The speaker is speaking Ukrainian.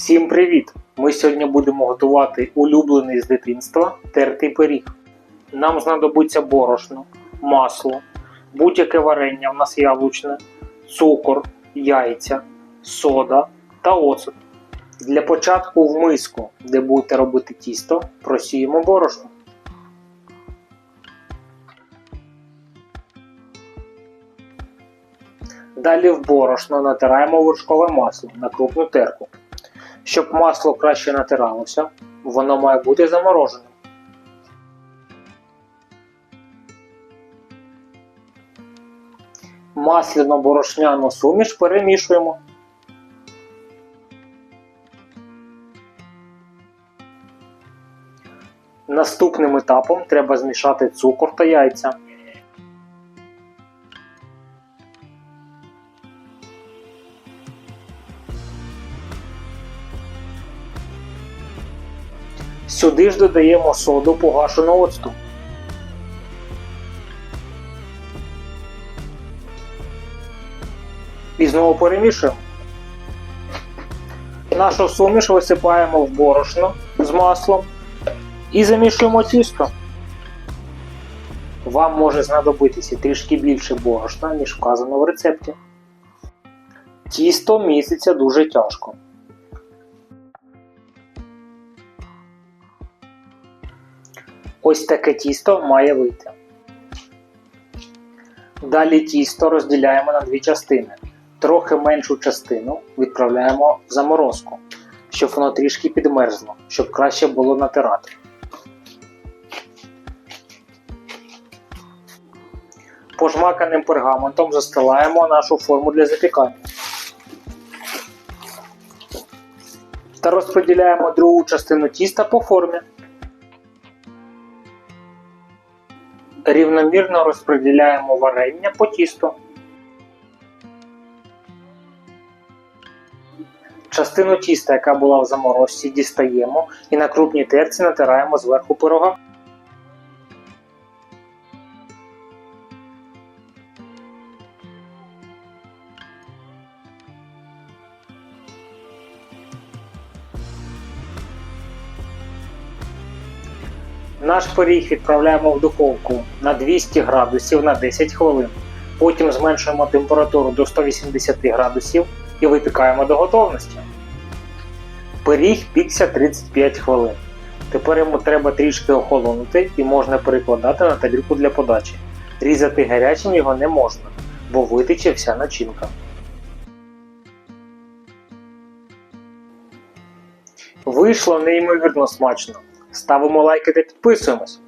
Всім привіт! Ми сьогодні будемо готувати улюблений з дитинства тертий пиріг. Нам знадобиться борошно, масло, будь-яке варення в нас яблучне, цукор, яйця, сода та оцет. Для початку в миску, де будете робити тісто, просіємо борошно. Далі в борошно натираємо вершкове масло на крупну терку. Щоб масло краще натиралося, воно має бути замороженим. Масляно-борошняну суміш перемішуємо. Наступним етапом треба змішати цукор та яйця. Сюди ж додаємо соду погашену оцту. І знову перемішуємо. Нашу суміш висипаємо в борошно з маслом і замішуємо тісто. Вам може знадобитися трішки більше борошна, ніж вказано в рецепті. Тісто міситься дуже тяжко. Ось таке тісто має вийти. Далі тісто розділяємо на дві частини. Трохи меншу частину відправляємо в заморозку, щоб воно трішки підмерзло, щоб краще було натирати. Пожмаканим пергаментом застилаємо нашу форму для запікання. Та розподіляємо другу частину тіста по формі. Рівномірно розподіляємо варення по тісту. Частину тіста, яка була в заморозці, дістаємо і на крупній терці натираємо зверху пирога. Наш пиріг відправляємо в духовку на 200 градусів на 10 хвилин. Потім зменшуємо температуру до 180 градусів і випікаємо до готовності. Пиріг пікся 35 хвилин. Тепер йому треба трішки охолонути і можна перекладати на тарілку для подачі. Різати гарячим його не можна, бо витече вся начинка. Вийшло неймовірно смачно. Ставимо лайки та підписуємось.